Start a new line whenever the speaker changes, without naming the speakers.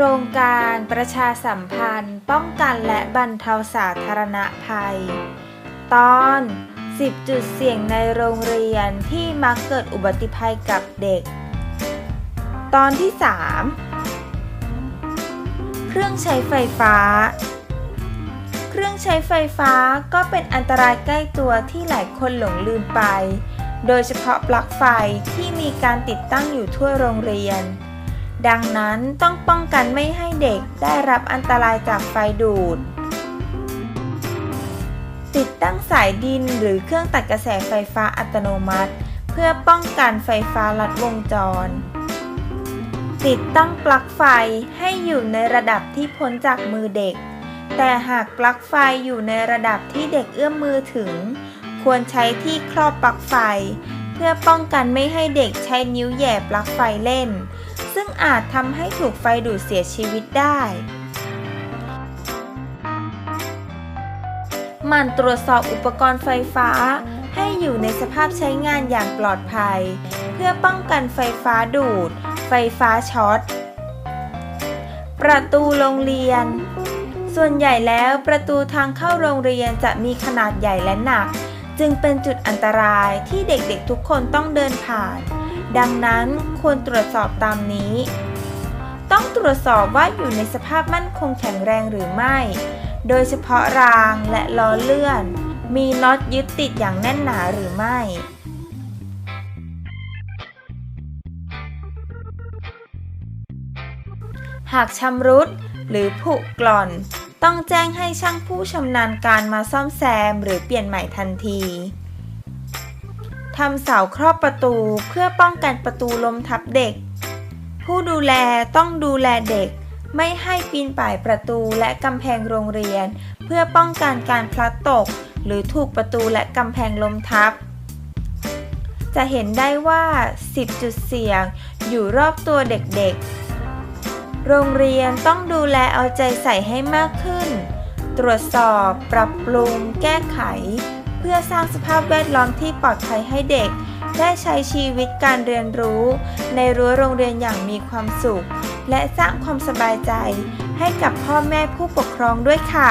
ครงการประชาสัมพันธ์ ป้องกันและบรรเทาสาธารณภัย ตอน 10 จุดเสี่ยงในโรงเรียนที่มักเกิดอุบัติภัยกับเด็ก ตอนที่ 3 เครื่องใช้ไฟฟ้า เครื่องใช้ไฟฟ้าก็เป็นอันตรายใกล้ตัวที่หลายคนหลงลืมไป โดยเฉพาะปลั๊กไฟที่มีการติดตั้งอยู่ทั่วโรงเรียน ดังนั้นต้องป้องกันไม่ให้เด็กได้รับอันตรายจากไฟดูด ติดตั้งสายดินหรือเครื่องตัดกระแสไฟฟ้าอัตโนมัติ เพื่อป้องกันไฟฟ้าลัดวงจร ติดตั้งปลั๊กไฟให้อยู่ในระดับที่พ้นจากมือเด็ก แต่หากปลั๊กไฟอยู่ในระดับที่เด็กเอื้อมมือถึง ควรใช้ที่ครอบปลั๊กไฟ เพื่อป้องกันไม่ให้เด็กใช้นิ้วแหย่ปลั๊กไฟเล่น ซึ่งอาจทำให้ถูกไฟดูดเสียชีวิตได้หมั่นตรวจสอบอุปกรณ์ไฟฟ้า ให้อยู่ในสภาพใช้งานอย่างปลอดภัย เพื่อป้องกันไฟฟ้าดูด ไฟฟ้าช็อต ประตูโรงเรียน ส่วนใหญ่แล้วประตูทางเข้าโรงเรียนจะมีขนาดใหญ่และหนัก จึงเป็นจุดอันตรายที่เด็กๆทุกคนต้องเดินผ่าน ดังนั้นควรตรวจสอบตามนี้ ต้องตรวจสอบว่าอยู่ในสภาพมั่นคงแข็งแรงหรือไม่ โดยเฉพาะรางและล้อเลื่อน มีน็อตยึดติดอย่างแน่นหนาหรือไม่ หากชำรุดหรือผุกร่อน ต้องแจ้งให้ช่างผู้ชำนาญการมาซ่อมแซมหรือเปลี่ยนใหม่ทันที ทำเสาครอบประตูเพื่อป้องกันประตูล้มทับเด็ก ผู้ดูแลต้องดูแลเด็ก ไม่ให้ปีนป่ายประตูและกำแพงโรงเรียน เพื่อป้องกันการพลัดตก หรือถูกประตูและกำแพงล้มทับ จะเห็นได้ว่า 10 จุดเสี่ยงอยู่รอบตัวเด็กๆ โรงเรียนต้องดูแลเอาใจใส่ให้มากขึ้น ตรวจสอบ ปรับปรุง แก้ไข เพื่อสร้างสภาพแวดล้อมที่ปลอดภัยให้เด็ก ได้ใช้ชีวิตการเรียนรู้ ในรั้วโรงเรียนอย่างมีความสุข และสร้างความสบายใจ ให้กับพ่อแม่ผู้ปกครองด้วยค่ะ